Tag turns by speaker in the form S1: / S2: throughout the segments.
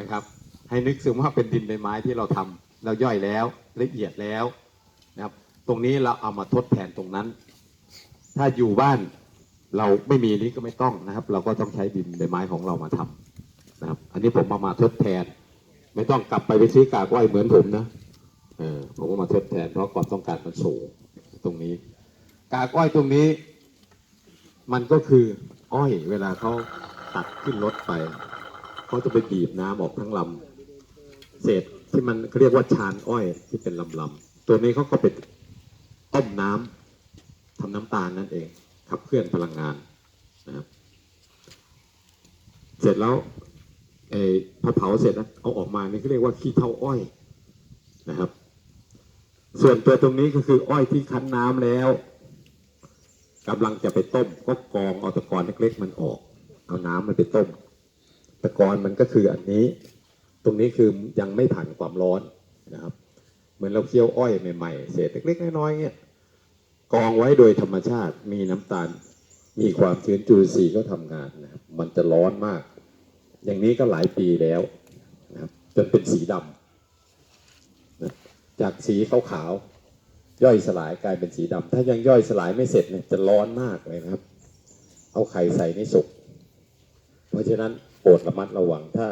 S1: นะครับ ให้นึกถึงว่าเป็นดินใบไม้ที่เราทำเราย่อยแล้วละเอียดแล้วนะครับ ตรงนี้เราเอามาทดแทนตรงนั้น ถ้าอยู่บ้านเราไม่มีนี้ก็ไม่ต้องนะครับ เราก็ต้องใช้ดินใบไม้ของเรามาทำนะครับ อันนี้ผมเอามาทดแทน ไม่ต้องกลับไปไปซื้อกากอ้อยเหมือนผมนะเออผมก็มาทดแทนเพราะความต้องการมันสูงตรงนี้ กากอ้อยตรงนี้ มันก็คืออ้อยเวลาเขาตัดขึ้นรถไป เขาจะไปบีบน้ำออกทั้งลำเศษที่มันเรียกว่าชานอ้อยที่เป็นลำลำตัวนี้เขาก็ไปต้มน้ำทำน้ำตาลนั่นเองขับเคลื่อนพลังงานนะครับเสร็จแล้วไอ้พอเผาเสร็จแล้วเอาออกมานี่เขาเรียกว่าขี้เถ้าอ้อยนะครับ ส่วนตัวตรงนี้ก็คืออ้อยที่คั้นน้ำแล้วกำลังจะไปต้มก็กรองเอาตะกอนเล็กๆมันออก เอาน้ำมันไปต้ม ตะกอนมันก็คืออันนี้ ตรงนี้คือยังไม่ผ่านความร้อนนะครับ เหมือนเราเคี่ยวอ้อยใหม่ๆ เศษเล็กๆน้อยๆเงี้ยกองไว้โดยธรรมชาติ มีน้ำตาล มีความชื้นจุลินทรีย์ก็ทำงานนะครับ มันจะร้อนมาก อย่างนี้ก็หลายปีแล้วนะครับจนเป็นสีดำนะจากสีขาวๆย่อยสลายกลายเป็นสีดำถ้ายังย่อยสลายไม่เสร็จเนี่ยจะร้อนมากเลยนะครับ เอาไข่ใส่ในสุกเพราะฉะนั้น ปรดระมัดระวังถ้า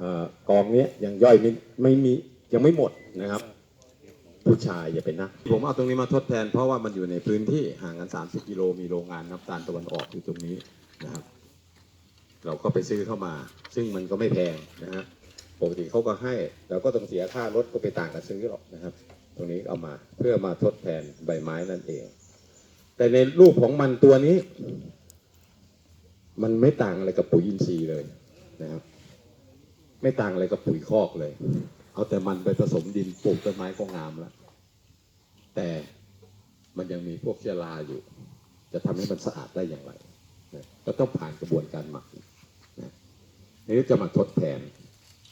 S1: อกองเนี้ยยังย่อยไม่ไม่มียังไม่หมดนะครับ ผู้ชายอย่าไปนะ ผมเอาตรงนี้มาทดแทน เพราะว่ามันอยู่ในพื้นที่ห่างกัน 30 กิโลมีโรงงานน้ำตาลตะวันออกอยู่ตรงนี้นะครับ เราก็ไปซื้อเข้ามา ซึ่งมันก็ไม่แพงนะฮะปกติเขาก็ให้เราก็ต้องเสียค่ารถก็ไปต่างกับซื้อหรอกนะครับ ตรงนี้เอามาเพื่อมาทดแทนใบไม้นั่นเอง แต่ในรูปของมันตัวนี้ มันไม่ต่างอะไรกับปุ๋ยอินทรีย์เลยนะครับ ไม่ต่างอะไรกับปุ๋ยคอกเลย เอาแต่มันไปผสมดินปลูกต้นไม้ก็งามแล้ว แต่มันยังมีพวกเชื้อราอยู่ จะทำให้มันสะอาดได้อย่างไรก็ต้องผ่านกระบวนการหมักนะนี่จะมาทดแทน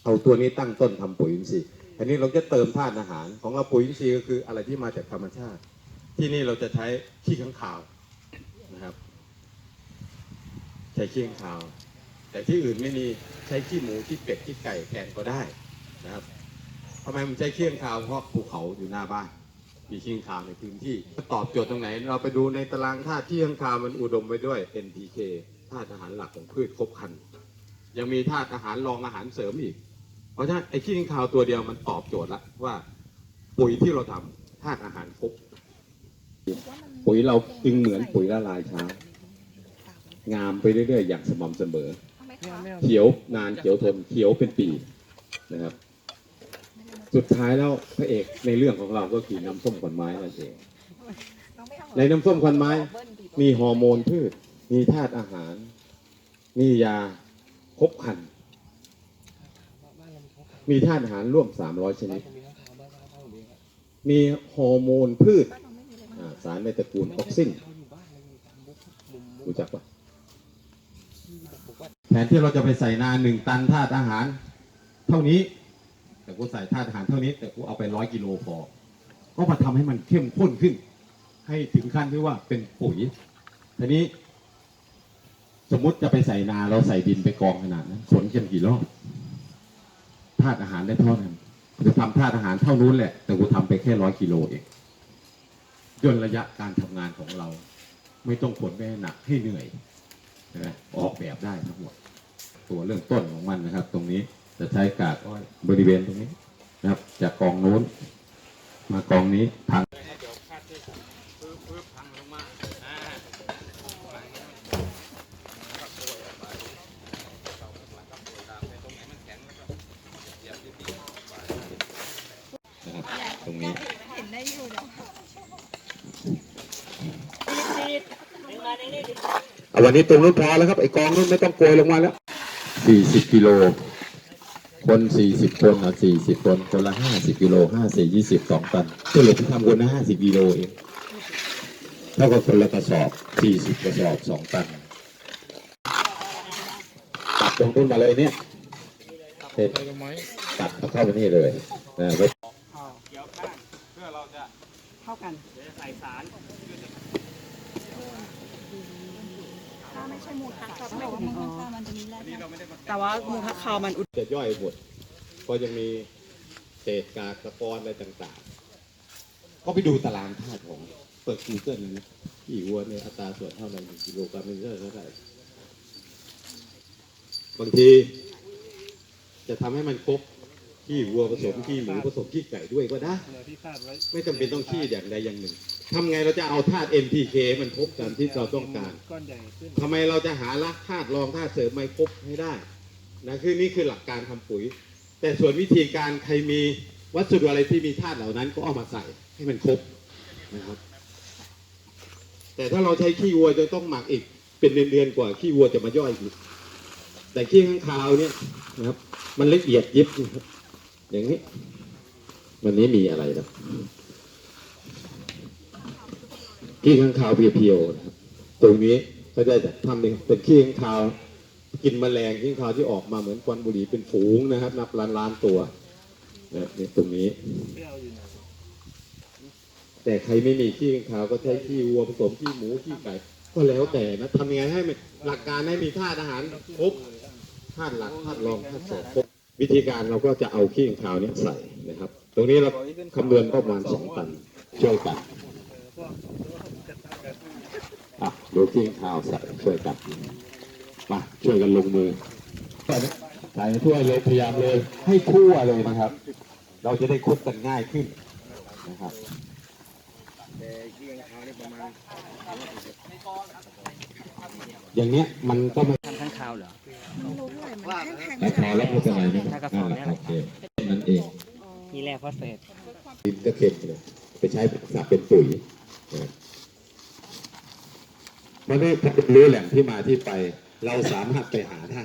S1: เอาตัวนี้ตั้งต้นทำปุ๋ยอินทรีย์อันนี้เราจะเติมธาตุอาหารของเราปุ๋ยอินทรีย์ก็คืออะไรที่มาจากธรรมชาติ ที่นี่เราจะใช้ขี้ข้างคาวนะครับ ใช้ขี้ข้างคาว แต่ที่อื่นไม่มีใช้ขี้หมูขี้เป็ดขี้ไก่แทนก็ได้นะครับทำไมมันใช้ขี้ข้างคาวเพราะภูเขาอยู่หน้าบ้าน มีขี้ข้างคาวในพื้นที่ตอบโจทย์ตรงไหน เราไปดูในตารางธาตุขี้ข้างคาวมันอุดมไปด้วย NPK ธาตุอาหารหลักของพืชครบครัน ยังมีธาตุอาหารรองอาหารเสริมอีก เพราะฉะนั้นไอ้ขี้ข้างคาวตัวเดียวมันตอบโจทย์ละว่าปุ๋ยที่เราทำธาตุอาหารครบปุ๋ยเราจึงเหมือนปุ๋ยละลายช้างามไปเรื่อยๆ อย่างสม่ำเสมอ เขียวนานเขียวทนเขียวเป็นปีนะครับ สุดท้ายแล้วพระเอกในเรื่องของเราก็คือน้ำส้มขวัญไม้นั่นเอง ในน้ำส้มขวัญไม้มีฮอร์โมนพืช มีธาตุอาหาร มียาครบครัน มีธาตุอาหารร่วม 300 ชนิด มีฮอร์โมนพืชอ่าสารในตระกูลออกซินรู้จักปะ แทนที่เราจะไปใส่นาหนึ่งตันธาตุอาหาร เท่านี้ แต่กูใส่ธาตุอาหารเท่านี้ แต่กูเอาไปร้อยกิโลพอ ก็มาทำให้มันเข้มข้นขึ้น ให้ถึงขั้นที่ว่าเป็นปุ๋ยทีนี้ สมมุติจะไปใส่นาเราใส่ดินไปกองขนาดนั้นขนกันกี่รอบธาตุอาหารได้เท่านั้นกูจะทำธาตุอาหารเท่านู้นแหละ แต่กูทำไปแค่ร้อยกิโลเองย่นระยะการทำงานของเรา ไม่ต้องขนไปให้หนักให้เหนื่อย นะออกแบบได้ทั้งหมด ตัวเรื่องต้นของมันนะครับ ตรงนี้จะใช้กากอ้อยบริเวณตรงนี้นะครับ จากกองโน้น มากองนี้พังนะครับตรงนี้
S2: เห็นได้อยู่เนาะ
S1: เอา วันนี้ตรงนู้นพอแล้วครับไอ้กองนู้นไม่ต้องโกยลงมาแล้วสี่สิบกิโลคนสี่สิบคนอะสี่สิบคนคนละห้าสิบกิโลห้าสี่ยี่สิบสองตันตัวเหลือที่ทำคนละห้าสิบกิโลเองเท่ากับคนละกระสอบสี่สิบกระสอบสองตันตัดตรงนู้นมาเลยเนี่ยเสร็จตัดเอาเข้าไปนี่เลยนะไว้
S3: เกี่ยวข้างเพื่อเราจะ
S2: เข้ากัน
S3: เดี๋ยวจะใส่สาร
S2: ถ้าไม่ใช่มูลค่ากับไม่มูลค่ามันจะมีแร่ธาตุ
S4: แต่ว่ามูลค่าคาวมันอุด
S1: จะย่อยหมดก็ยังมีเศษกากตะกอนอะไรต่างๆ ก็ไปดูตารางธาตุของเปิด Google เลนะขี้วัวเนี่ยอัตราส่วนเท่าไหร่หนึ่งกิโลกรัมเป็นเท่าไหร่บางทีจะทำให้มันครบขี้วัวผสมขี้หมูผสมขี้ไก่ด้วยก็ได้ไม่จำเป็นต้องขี้อย่างใดอย่างหนึ่ง ทำไงเราจะเอาธาตุ NPK มันครบตามที่เราต้องการ
S3: ก้อนใหญ่ขึ้น
S1: ทำไมเราจะหาลักธาตุรองธาตุเสริมไม่ครบให้ได้นะคือนี่คือหลักการทำปุ๋ย แต่ส่วนวิธีการใครมีวัสดุอะไรที่มีธาตุเหล่านั้นก็เอามาใส่ให้มันครบนะครับแต่ถ้าเราใช้ขี้วัวจะต้องหมักอีกเป็นเดือนๆกว่าขี้วัวจะมาย่อยอีกแต่ขี้ข้างคาวเนี่ยนะครับ มันละเอียดยิบนะครับอย่างนี้ วันนี้มีอะไรนะ ขี้ข้างคาวเพียวๆนะครับตรงนี้ก็ได้ทำเป็นเป็นขี้ข้างคาวกินแมลงขี้ข้างคาวที่ออกมาเหมือนควันบุหรี่เป็นฝูงนะครับ นับล้านล้านๆตัวนะนี่ตรงนี้ แต่ใครไม่มีขี้ข้างคาวก็ใช้ขี้วัวผสมขี้หมูขี้ไก่ก็แล้วแต่นะทำยังไงให้มันหลักการให้มีธาตุอาหารครบธาตุหลักธาตุรองธาตุเสริมครบวิธีการเราก็จะเอาขี้ข้างคาวนี้ใส่นะครับ ตรงนี้เราคำนวณประมาณสองตันช่วยกันอะ ดูขี้ข้างคาวใส่ช่วยกันมาช่วยกันลงมือใส่ทั่วเลยพยายามเลยให้ทั่วเลยนะครับ เราจะได้คบกันง่ายขึ้นนะครับอย่างเนี้ยมันก็ไม่
S4: ทำข้างคาวเหรอ
S2: ไม่รู้เท่าไหร่มันแห้ง
S1: แต่พอแล้วไม่เป็นไรนะ
S4: ถ้ากระสอบเนี่ยแหละ
S1: โอเคนั่นเอง
S4: มีแร่ฟอสเฟต
S1: ดินก็เค็มเลยไปใช้สับเป็นปุ๋ยนะ มันได้รู้แหล่งที่มาที่ไป เราสามารถไปหาได้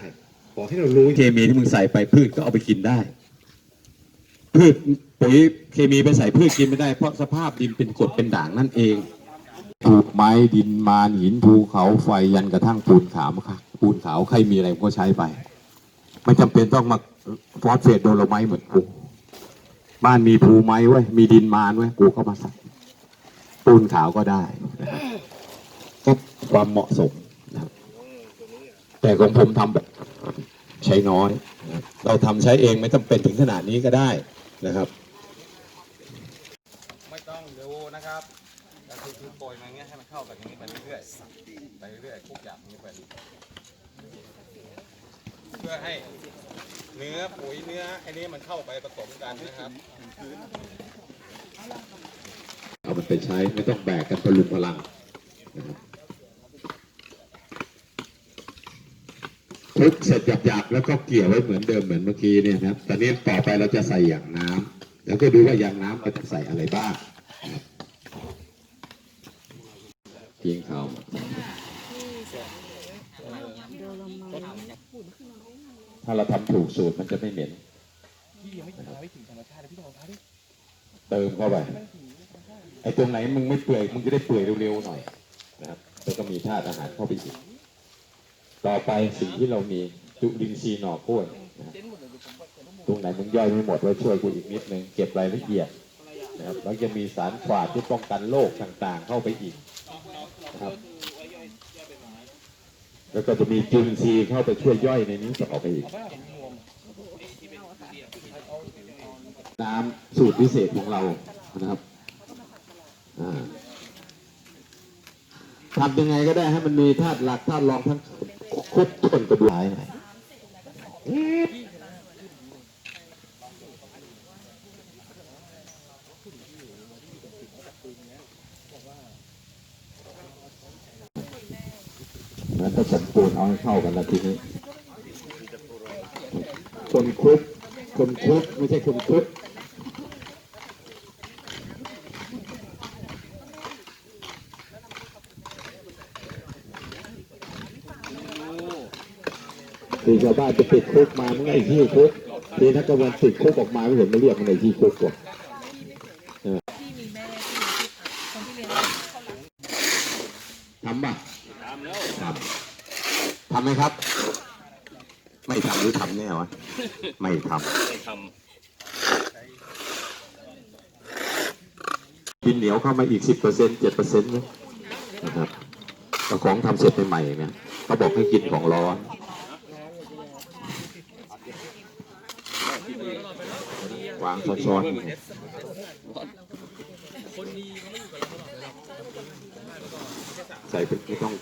S1: ขอให้เรารู้เคมีที่มึงใส่ไปพืชก็เอาไปกินได้ พืชปุ๋ยเคมีไปใส่พืชกินไม่ได้เพราะสภาพดินเป็นกรดเป็นด่างนั่นเองถูกไม้ดินมานหินภูเขาไฟยันกระทั่งปูนขาวค่ะปูนขาวใครมีอะไรก็ใช้ไป ไม่จำเป็นต้องมาฟอสเฟตโดโลไม้เหมือนกูบ้านมีภูไม้ไว้มีดินมานไว้กูก็มาใส่ปูนขาวก็ได้นะครับ ก็ความเหมาะสมนะครับ แต่ของผมทำแบบใช้น้อยนะครับเราทำใช้เองไม่จำเป็นถึงขนาดนี้ก็ได้นะครับ
S3: ไม่ต้องดูนะครับก็คือคือโปรยมาอย่างเงี้ยให้มันเข้ากันอย่างนี้ไปเรื่อยๆไปเรื่อยๆคลุกอย่างนี้ไปเพื่อให้เนื้อปุ๋ยเนื้อไอ้นี้มันเข้าไปผสมกันนะครับ
S1: เอามันไปใช้ไม่ต้องแบกกันพลุงพลังนะครับ คลุกเสร็จหยาบๆแล้วก็เกี่ยวไว้เหมือนเดิมเหมือนเมื่อกี้เนี่ยนะครับตอนนี้ต่อไปเราจะใส่อย่างน้ำแล้วก็ดูว่าอย่างน้ำเราจะใส่อะไรบ้างเพียงเขาถ้าเราทำถูกสูตรมันจะไม่เหม็นเติมเข้าไปไอ้ตรงไหนมึงไม่เปื่อยมึงจะได้เปื่อยเร็วๆหน่อยนะครับแล้วก็มีธาตุอาหารเข้าไปอีก ต่อไปสิ่งที่เรามีจุลินทรีย์หน่อกล้วยนะตรงไหนมึงย่อยไม่หมดไว้ช่วยกูอีกนิดนึงเก็บรายละเอียดนะครับแล้วจะมีสารฝาดที่ป้องกันโรคต่างๆ เข้าไปอีกนะครับแล้วก็จะมีจุลินทรีย์เข้าไปช่วยย่อยในนี้ต่อไปอีก น้ำสูตรพิเศษของเรานะครับทำยังไงก็ได้ให้มันมีธาตุหลักธาตุรองทั้ง ครบถ้นกระบวนการหน่อยมันผสมปูนเอาให้เข้ากันแล้วทีนี้คนคุกคนคุกไม่ใช่คนคุก ชาวบ้านจะติดคุกมามันไอ้ที่คุกทีนักการเมืองติดคุกออกมาไม่เห็นมาเรียกมันไอ้ที่คุกก่อนเออทำป่ะทำแล้วทำทำไหมครับ ไม่ทำหรือทำแน่วะไม่ทำไม่ทำกินเหนียวเข้ามาอีกสิบเปอร์เซ็นต์เจ็ดเปอร์เซ็นต์นะครับแต่ของทำเสร็จใหม่ๆเนี่ยเขาบอกให้กินของร้อน วางซ้อนๆใส่ไปไม่ต้อง